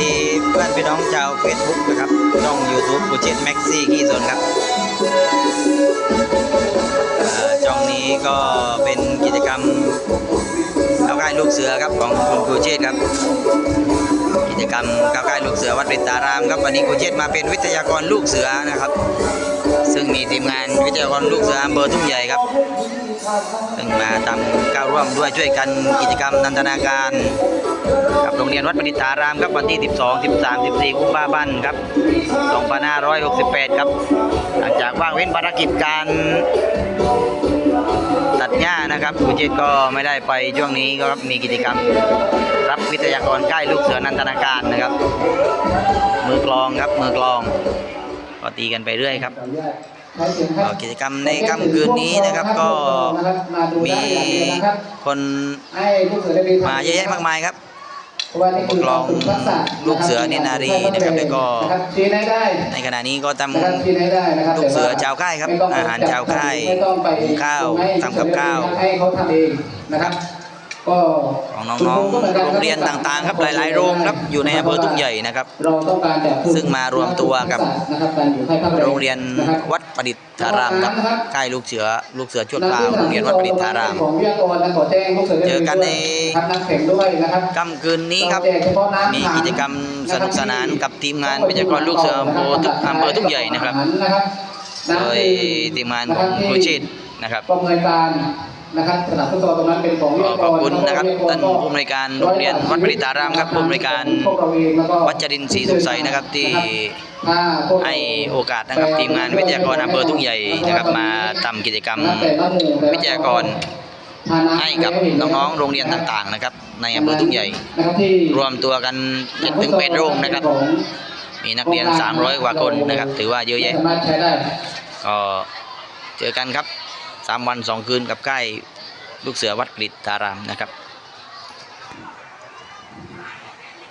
ดีเพื่อนพี่น้องชาวเฟซบุ๊กนะครับช่อง YouTube กูเจนแม็กซี่ขี้สนครับช่องนี้ก็เป็นกิจกรรมก้าวใกล้ลูกเสือครับของคุณครูเชษฐ์ครับ กิจกรรมก้าวใกล้ลูกเสือวัดปิตารามครับวันนี้ครูเชษฐ์มาเป็นวิทยากรลูกเสือนะครับ ซึ่งมีทีมงานวิทยากรลูกเสืออำเภอทุ่งใหญ่ครับซึ่งมาทำก้าวร่วมด้วยช่วยกันกิจกรรมนันทนาการ กับโรงเรียนวัดปณิตารามครับวันที่ 12 13 14กุมภาพันธ์ครับ2568 ครับ หลังจากว่างเว้นภารกิจการตัดหญ้านะครับครูเจตก็ไม่ได้ไปช่วงนี้ก็ครับมีกิจกรรม รับวิทยากรใกล้ลูกเสือนันทนาการนะครับ มือกลองครับมือกลองก็ตีกันไปเรื่อยครับก็กิจกรรมในค่ำคืนนี้นะครับก็มีคนมาเยอะแยะมากมายครับ ผู้ปกครองลูกเสือนินารีนะครับแล้วก็ในขณะนี้ก็ทลูำกลูกเสืเสืออชาชาววค่าค่ายยคครัรับบอาอาหาหารรชาชาววค่าค่ายยหุหุงงข้าข้าววทำทำกักับบข้าข้าววให้เขาทำเองนะครับ ก็ของน้องๆโรงเรียนต่างๆ ครับหลาย ๆ โรงครับอยู่ในอำเภอทุ่งใหญ่นะครับเราต้องการจะซึ่งมารวมตัวกับนะครับการอยู่ให้ภาคโรงเรียนวัดประดิษฐารามครับค่ายลูกเสือลูกเสือชั่วคราวโรงเรียนวัดประดิษฐารามของวิทยากรนะขอแจ้งลูกเสือเจอกันในครับนักแข่งด้วยนะครับค่ำคืนนี้ครับเาแจกเฉพาะน้ำมีกิจกรรมสนุกสนานกับทีมงานวิทยากรลูกเสืออำเภอทุกอำเภอทุกใหญ่นะครับโดยทีมงานของครูชิดนะครับกองรายการ นะครับสนามฟุตซอลตรงนั้นเป็นของวิทขอยากรขอบคุณนะครับท่านผู้อำนวยการโรงเรียนวัดประดิษฐารามครับผู้อำนวยการพวเราเองแล้วก็วัชรินทร์ศรีสุขใสนะครับที่ถ้าพวกเราให้โอกาสนะครับทีมงานวิทยากรอำเภอทุ่งใหญ่นะครับมาทำกิจกรรมแต่ละหมู่แต่ละวิทยากรให้กับน้องๆ โรงเรียนต่างๆ นะครับ ในอำเภอทุ่งใหญ่นะครับที่รวมตัวกันเจ็ดถึงแปดโรงนะครับ มีนักเรียน 300 กว่าคนนะครับ ถือว่าเยอะแยะสามารถใช้ได้ก็เจอกันครับ 3 วัน 2 คืนกับค่ายลูกเสือวัดกริตารามนะครับ